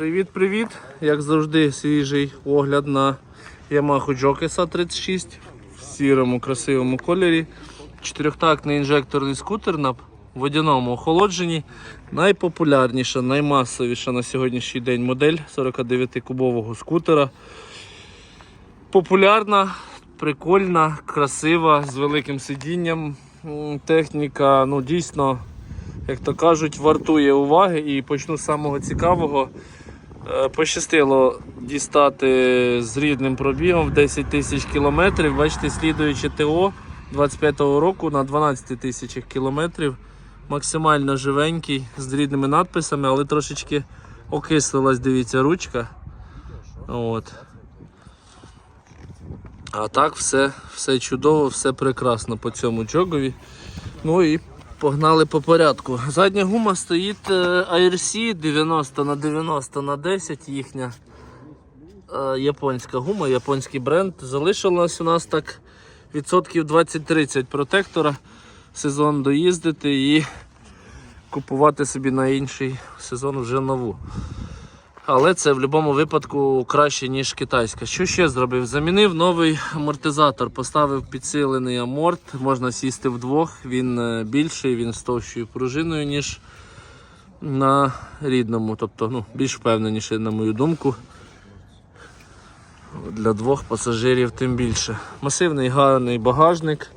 Привіт-привіт! Як завжди, свіжий огляд на Yamaha Jokesa 36 в сірому красивому кольорі. Чотирьохтактний інжекторний скутер на водяному охолодженні. Найпопулярніша, наймасовіша на сьогоднішній день модель 49-кубового скутера. Популярна, прикольна, красива, з великим сидінням. Техніка, ну дійсно, як то кажуть, вартує уваги. І почну з самого цікавого. Е, Пощастило дістати з рідним пробігом в 10 тисяч кілометрів. Бачите, слідуючи ТО 25-го року на 12 тисячах кілометрів. Максимально живенький, з рідними надписами, але трошечки окислилась, дивіться, ручка. От. А так все, все чудово, все прекрасно по цьому джогові. Ну і погнали по порядку. Задня гума стоїть IRC ARC 90 на 90 на 10 їхня е, японська гума, японський бренд. Залишилось у нас так відсотків 20-30 протектора. Сезон доїздити і купувати собі на інший сезон вже нову. Але це в будь-якому випадку краще, ніж китайська. Що ще зробив? Замінив новий амортизатор, поставив підсилений аморт, можна сісти вдвох, він е, більший, він з товщою пружиною, ніж на рідному, тобто ну, більш впевненіший, на мою думку. Для двох пасажирів тим більше. Масивний гарний багажник.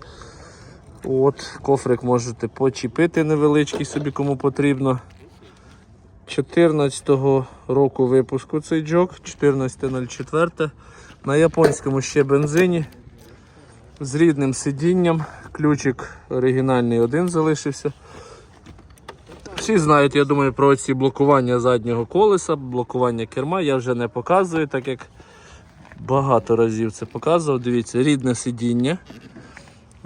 От, Кофрик можете почепити невеличкий собі кому потрібно. 14-го року випуску цей джок, 14.04. На японському ще бензині. З рідним сидінням. Ключик оригінальний один залишився. Всі знають, я думаю, про ці блокування заднього колеса, блокування керма. Я вже не показую, так як багато разів це показував. Дивіться, рідне сидіння.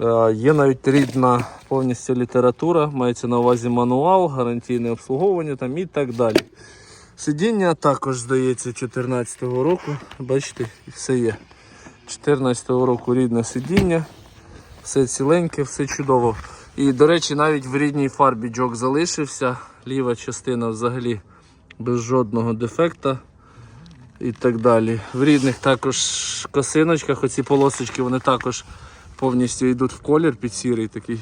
Е, Є навіть рідна повністю література, мається на увазі мануал, гарантійне обслуговування там і так далі. Сидіння також здається 2014 року. Бачите, все є. 2014 року рідне сидіння, все ціленьке, все чудово. І, до речі, навіть в рідній фарбі джок залишився. Ліва частина взагалі без жодного дефекта і так далі. В рідних також косиночках, оці полосочки, вони також повністю йдуть в колір під сірий такий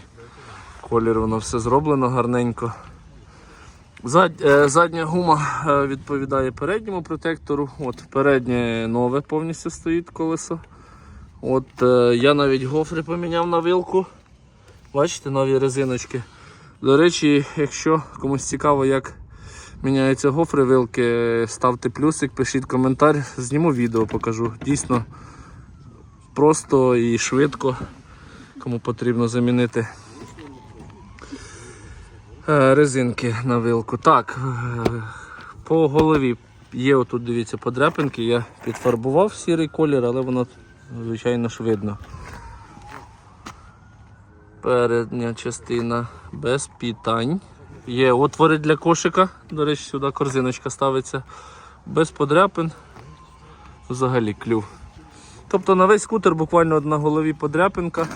колір, воно все зроблено гарненько. Зад, е, задня гума е, відповідає передньому протектору. От Переднє нове повністю стоїть колесо. От е, Я навіть гофри поміняв на вилку. Бачите, нові резиночки. До речі, якщо комусь цікаво, як міняються гофри вилки, ставте плюсик, пишіть коментар, зніму відео, покажу. Дійсно просто і швидко, кому потрібно замінити е, резинки на вилку. Так, е, по голові є отут, дивіться, подряпинки. Я підфарбував сірий колір, але воно, звичайно ж, видно. Передня частина без питань. Є отвори для кошика. До речі, сюди корзиночка ставиться без подряпин. Взагалі клюв. Тобто на весь скутер буквально на голові подряпинка.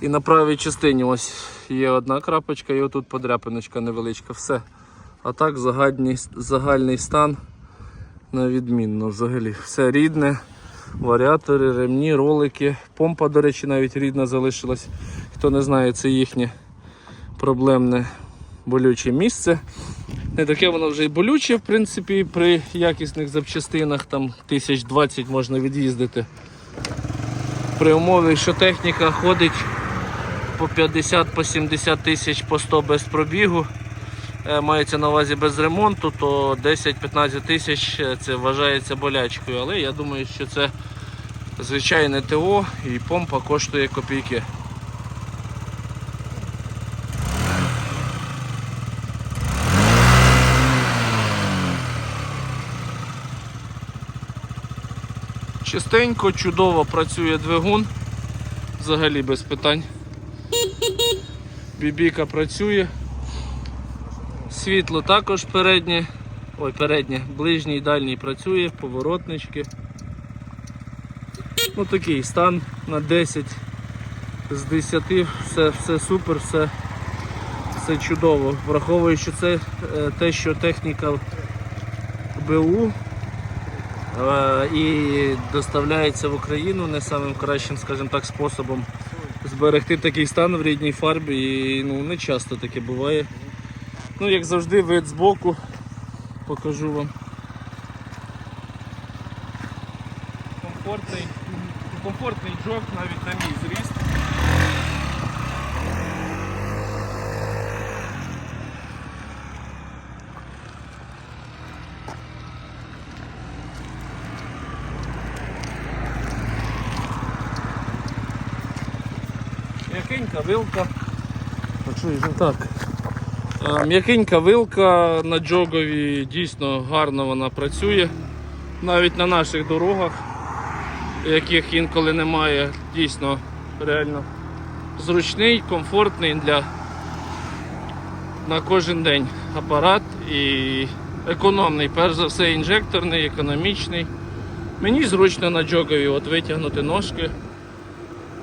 І на правій частині ось є одна крапочка і отут подряпиночка невеличка. Все. А так загальний, загальний стан на відмінно взагалі. Все рідне, варіатори, ремні, ролики. Помпа, до речі, навіть рідна залишилась. Хто не знає, це їхнє проблемне болюче місце. Не таке воно вже й болюче, в принципі, при якісних запчастинах там 1020 можна від'їздити. При умові, що техніка ходить по 50 по 70 тисяч по 100 без пробігу, е, мається на увазі без ремонту, то 10-15 тисяч е, це вважається болячкою. Але я думаю, що це звичайне ТО і помпа коштує копійки. Чистенько, чудово працює двигун. Взагалі без питань. Бібіка працює. Світло також переднє. Ой, переднє, ближній дальній працює, поворотнички. Ну такий стан на 10 з 10, все, все супер, все, все чудово. Враховуючи це, е, те, що техніка БУ і доставляється в Україну не самим кращим, скажімо так, способом зберегти такий стан в рідній фарбі. І ну, не часто таке буває. Ну, як завжди, вид збоку покажу вам. Комфортний, комфортний джок навіть на мій зріст. М'якенька вилка. Так? Е, М'якенька вилка на джогові, дійсно гарно вона працює. Навіть на наших дорогах, яких інколи немає, дійсно реально зручний, комфортний для на кожен день апарат і економний, перш за все, інжекторний, економічний. Мені зручно на джогові от витягнути ножки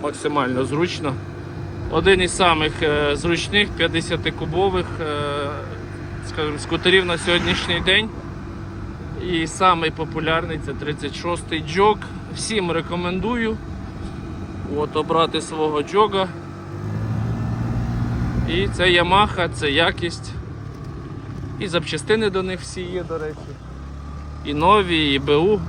максимально зручно. Один із самих е, зручних 50-кубових е, скажімо, скутерів на сьогоднішній день. І самий популярний це 36-й джог. Всім рекомендую от, обрати свого джога. І це Yamaha, це якість. І запчастини до них всі є, до речі. І нові, і БУ.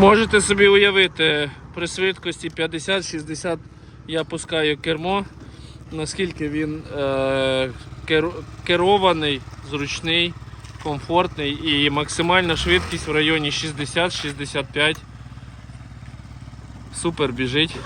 Можете собі уявити, при швидкості 50-60 я пускаю кермо, наскільки він е, керований, зручний, комфортний і максимальна швидкість в районі 60-65. Супер біжить.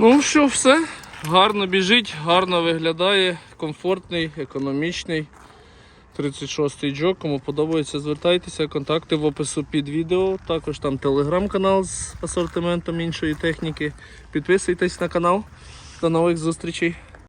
Ну що, все. Гарно біжить, гарно виглядає, комфортний, економічний. 36-й джок. Кому подобається, звертайтеся. Контакти в опису під відео. Також там телеграм-канал з асортиментом іншої техніки. Підписуйтесь на канал. До нових зустрічей.